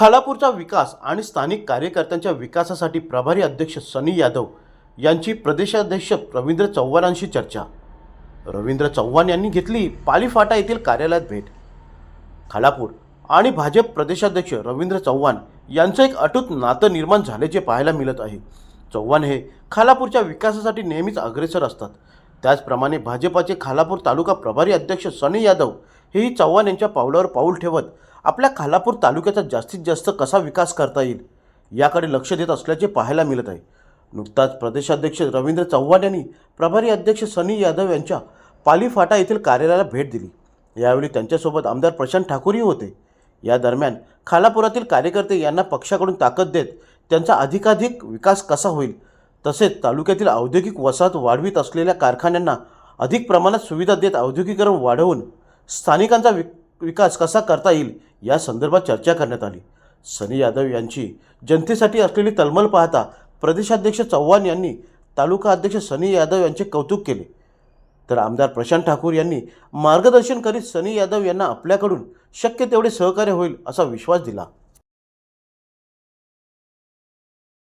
खालापूरचा विकास आणि स्थानिक कार्यकर्त्यांच्या विकासासाठी प्रभारी अध्यक्ष सनी यादव यांची प्रदेशाध्यक्ष रवींद्र चव्हाणांशी चर्चा. रवींद्र चव्हाण यांनी घेतली पालीफाटा येथील कार्यालयात भेट. खालापूर आणि भाजप प्रदेशाध्यक्ष रवींद्र चव्हाण यांचं एक अटूट नातं निर्माण झाल्याचे पाहायला मिळत आहे. चव्हाण हे खालापूरच्या विकासासाठी नेहमीच अग्रेसर असतात. त्याचप्रमाणे भाजपाचे खालापूर तालुका प्रभारी अध्यक्ष सनी यादव हेही चव्हाण यांच्या पावलावर पाऊल ठेवत आपल्या खालापूर तालुक्याचा जास्तीत जास्त कसा विकास करता येईल याकडे लक्ष देत असल्याचे पाहायला मिळत आहे. नुकताच प्रदेशाध्यक्ष रवींद्र चव्हाण यांनी प्रभारी अध्यक्ष सनी यादव यांच्या पालीफाटा येथील कार्यालयाला भेट दिली. यावेळी त्यांच्यासोबत आमदार प्रशांत ठाकूरही होते. या दरम्यान खालापुरातील कार्यकर्ते यांना पक्षाकडून ताकद देत त्यांचा अधिकाधिक विकास कसा होईल तसेच तालुक्यातील औद्योगिक वसाहत वाढवित असलेल्या कारखान्यांना अधिक प्रमाणात सुविधा देत औद्योगिकरण वाढवून स्थानिकांचा वि विकास कसा करता येईल या संदर्भात चर्चा करण्यात आली. सनी यादव यांची जनतेसाठी असलेली तलमल पाहता प्रदेशाध्यक्ष चव्हाण यांनी तालुका अध्यक्ष सनी यादव यांचे कौतुक केले. तर आमदार प्रशांत ठाकूर यांनी मार्गदर्शन करीत सनी यादव यांना आपल्याकडून शक्य तेवढे सहकार्य होईल असा विश्वास दिला.